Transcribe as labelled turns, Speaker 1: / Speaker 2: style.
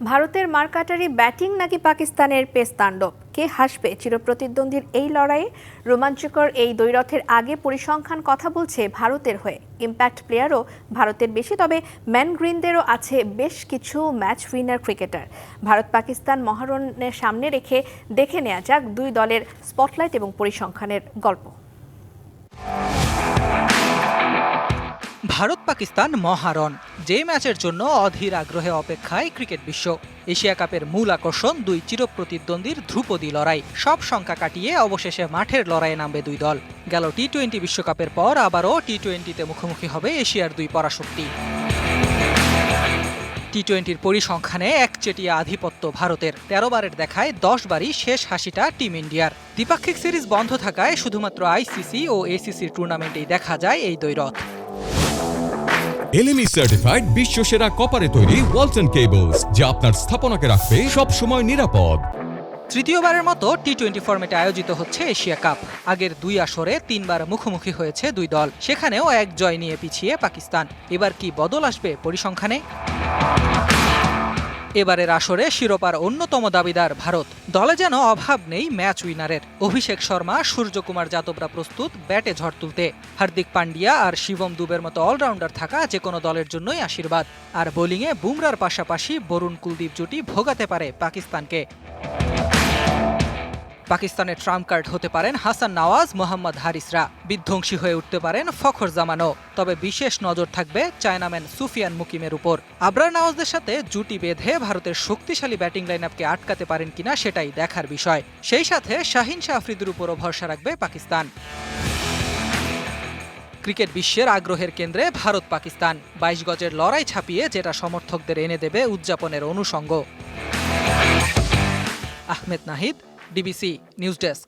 Speaker 1: ভারতের মারকাটারি ব্যাটিং নাকি পাকিস্তানের পেস তাণ্ডব? কে হাসবে? চিরপ্রতিদ্বন্দ্বীর এই লড়াইয়ে রোমাঞ্চকর এই দ্বৈরথের আগে পরিসংখ্যান কথা বলছে ভারতের হয়ে। ইম্প্যাক্ট প্লেয়ারও ভারতের বেশি, তবে ম্যান গ্রিনদেরও আছে বেশ কিছু match winner cricketer. Bharat Pakistan মহারণের সামনে রেখে দেখে নেওয়া যাক দুই দলের স্পটলাইট এবং পরিসংখ্যানের গল্প।
Speaker 2: ভারত পাকিস্তান মহারণ, যে ম্যাচের জন্য অধীর আগ্রহে অপেক্ষায় ক্রিকেট বিশ্ব। এশিয়া কাপের মূল আকর্ষণ দুই চিরপ্রতিদ্বন্দ্বীর ধ্রুপদী লড়াই। সব সংখ্যা কাটিয়ে অবশেষে মাঠের লড়াইয়ে নামবে দুই দল। গেল টি টোয়েন্টি বিশ্বকাপের পর আবারও টি টোয়েন্টিতে মুখোমুখি হবে এশিয়ার দুই পরাশক্তি। টি টোয়েন্টির পরিসংখ্যানে একচেটিয়া আধিপত্য ভারতের। তেরো বারের দেখায় দশ বারই শেষ হাসিটা টিম ইন্ডিয়ার। দ্বিপাক্ষিক সিরিজ বন্ধ থাকায় শুধুমাত্র আইসিসি ও এসিসির টুর্নামেন্টেই দেখা যায় এই দ্বৈরথ।
Speaker 3: এলএমই সার্টিফাইড বিশ্ব সেরা কপারে তৈরি ওয়ালটন কেবলস যা আপনার স্থাপনাকে রাখবে সব সময় নিরাপদ।
Speaker 2: তৃতীয়বারের মতো টি টোয়েন্টি ফর্মেটে আয়োজিত হচ্ছে এশিয়া কাপ। আগের দুই আসরে তিনবার মুখোমুখি হয়েছে দুই দল। সেখানেও এক জয় নিয়ে পিছিয়ে পাকিস্তান। এবার কি বদল আসবে পরিসংখ্যানে? এবারের আসরে শিরোপার অন্যতম দাবিদার ভারত। দলে যেন অভাব নেই ম্যাচ উইনারের। অভিষেক শর্মা, সূর্যকুমার যাদবরা প্রস্তুত ব্যাটে ঝড় তুলতে। হার্দিক পান্ডিয়া আর শিবম দুবের মতো অলরাউন্ডার থাকা যে কোনো দলের জন্যই আশীর্বাদ। আর বোলিংয়ে বুমরার পাশাপাশি বরুণ কুলদীপ জুটি ভোগাতে পারে পাকিস্তানকে। পাকিস্তানের ট্রাম্প কার্ড হতে পারেন হাসান নওয়াজ, মোহাম্মদ হারিসরা। বিধ্বংসী হয়ে উঠতে পারেন ফখর জামানও। তবে বিশেষ নজর থাকবে চায়নাম্যান সুফিয়ান মুকিমের উপর। আবরার নওয়াজদের সাথে জুটি বেঁধে ভারতের শক্তিশালী ব্যাটিং লাইন আপকে আটকাতে পারেন কিনা সেটাই দেখার বিষয়। সেই সাথে শাহিন শাহ আফ্রিদির উপরও ভরসা রাখবে পাকিস্তান। ক্রিকেট বিশ্বের আগ্রহের কেন্দ্রে ভারত পাকিস্তান বাইশ গজের লড়াই ছাপিয়ে যেটা সমর্থকদের এনে দেবে উদযাপনের অনুষঙ্গ। Ahmed Nahid DBC news desk